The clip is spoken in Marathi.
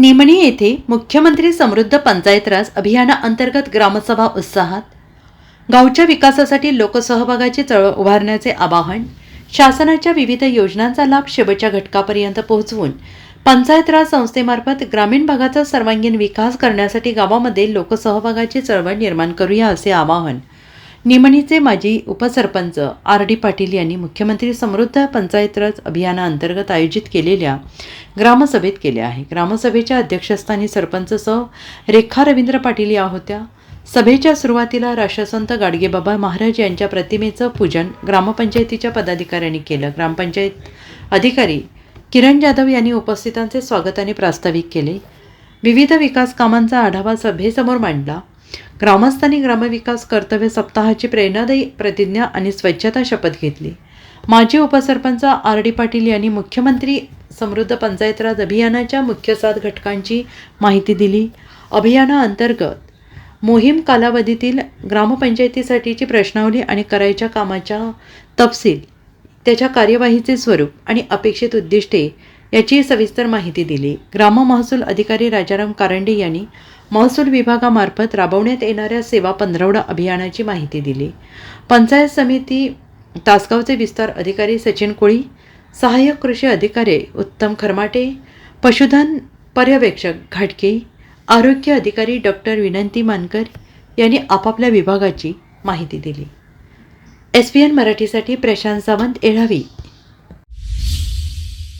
निमणी येथे मुख्यमंत्री समृद्ध पंचायत राज अभियानाअंतर्गत ग्रामसभा उत्साहात गावच्या विकासासाठी लोकसहभागाची चळवळ उभारण्याचे आवाहन शासनाच्या विविध योजनांचा लाभ शेवटच्या घटकापर्यंत पोहोचवून पंचायत राज संस्थेमार्फत ग्रामीण भागाचा सर्वांगीण विकास करण्यासाठी गावामध्ये लोकसहभागाची चळवळ निर्माण करूया असे आवाहन निमणीचे माजी उपसरपंच आर डी पाटील यांनी मुख्यमंत्री समृद्ध पंचायतराज अभियानाअंतर्गत आयोजित केलेल्या ग्रामसभेत केले आहे. ग्रामसभेच्या अध्यक्षस्थानी सरपंच सौ रेखा रवींद्र पाटील या होत्या. सभेच्या सुरुवातीला राष्ट्रसंत गाडगेबाबा महाराज यांच्या प्रतिमेचं पूजन ग्रामपंचायतीच्या पदाधिकाऱ्यांनी केलं. ग्रामपंचायत अधिकारी किरण जाधव यांनी उपस्थितांचे स्वागताने प्रास्ताविक केले. विविध विकास कामांचा आढावा सभेसमोर मांडला. ग्रामस्थांनी ग्रामविकास कर्तव्य सप्ताहाची प्रेरणादायी प्रतिज्ञा आणि स्वच्छता शपथ घेतली. माजी उपसरपंच आर डी पाटील यांनी मुख्यमंत्री समृद्ध पंचायत राज अभियानाच्या मुख्य सात घटकांची माहिती दिली. अभियानाअंतर्गत मोहीम कालावधीतील ग्रामपंचायतीसाठीची प्रश्नावली आणि करायच्या कामाच्या तपशील त्याच्या कार्यवाहीचे स्वरूप आणि अपेक्षित उद्दिष्टे याची सविस्तर माहिती दिली. ग्राम महसूल अधिकारी राजाराम कारंडे यांनी महसूल विभागामार्फत राबवण्यात येणाऱ्या सेवा पंधरवडा अभियानाची माहिती दिली. पंचायत समिती तासगावचे विस्तार अधिकारी सचिन कोळी सहाय्यक कृषी अधिकारी उत्तम खरमाटे पशुधन पर्यवेक्षक घाटके आरोग्य अधिकारी डॉक्टर विनंती मानकर यांनी आपापल्या विभागाची माहिती दिली. एस पी एन मराठीसाठी प्रशांत सावंत एळावी.